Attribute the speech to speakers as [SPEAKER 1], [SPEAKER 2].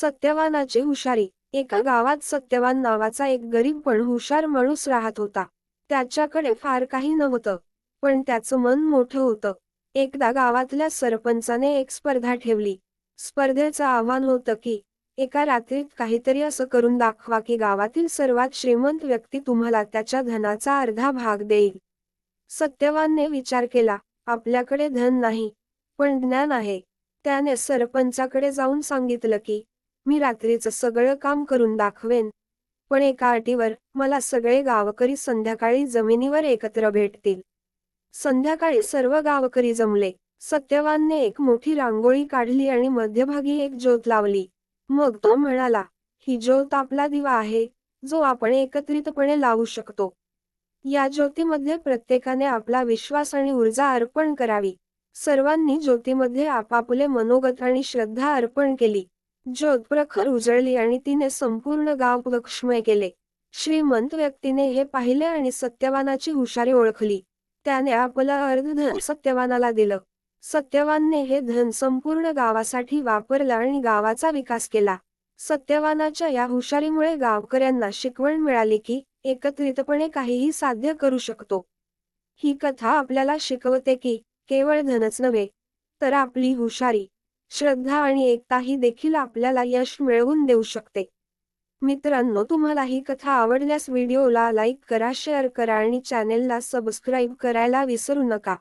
[SPEAKER 1] सत्यवानाची हुशारी. एका गावात सत्यवान नावाचा एक गरीब पण हुशार माणूस राहत होता. त्याच्याकडे फार काही नव्हतं. पण त्याचं मन मोठं होतं. एकदा गावातल्या सरपंचाने एक स्पर्धा ठेवली. स्पर्धेचं आव्हान होतं की एका रात्रीत काहीतरी असं करून दाखवा की गावातील सर्वात श्रीमंत व्यक्ती तुम्हाला त्याच्या धनाचा अर्धा भाग देईल. सत्यवानने विचार केला आपल्याकडे धन नाही पण ज्ञान आहे. त्याने सरपंचाकडे जाऊन सांगितलं की मी रात्रीचं सगळं काम करून दाखवेन. पण एका अटीवर मला सगळे गावकरी संध्याकाळी जमिनीवर एकत्र भेटतील. संध्याकाळी सर्व गावकरी जमले. सत्यवानने एक मोठी रांगोळी काढली आणि मध्यभागी एक ज्योत लावली. मग तो म्हणाला ही ज्योत आपला दिवा आहे जो आपण एकत्रितपणे लावू शकतो. या ज्योतीमध्ये प्रत्येकाने आपला विश्वास आणि ऊर्जा अर्पण करावी. सर्वांनी ज्योतीमध्ये आपापले मनोगत आणि श्रद्धा अर्पण केली. ज्योत प्रखर उजळली आणि तिने संपूर्ण गाव लक्ष्मय केले. श्रीमंत व्यक्तीने हे पाहिले आणि सत्यवानाची हुशारी ओळखली. त्याने आपलं अर्धधन सत्यवानाला दिलं. सत्यवानने हे धन संपूर्ण गावासाठी वापरलं आणि गावाचा विकास केला. सत्यवानाच्या या हुशारीमुळे गावकऱ्यांना शिकवण मिळाली की एकत्रितपणे काहीही साध्य करू शकतो. ही कथा आपल्याला शिकवते की केवळ धनच नव्हे तर आपली हुशारी. श्रद्धा आणि एकता ही देखील आपल्याला यश मिळवून देऊ शकते. मित्रांनो तुम्हाला ही कथा आवडल्यास व्हिडिओला लाईक करा शेअर करा आणि चॅनेलला सबस्क्राईब करायला विसरू नका.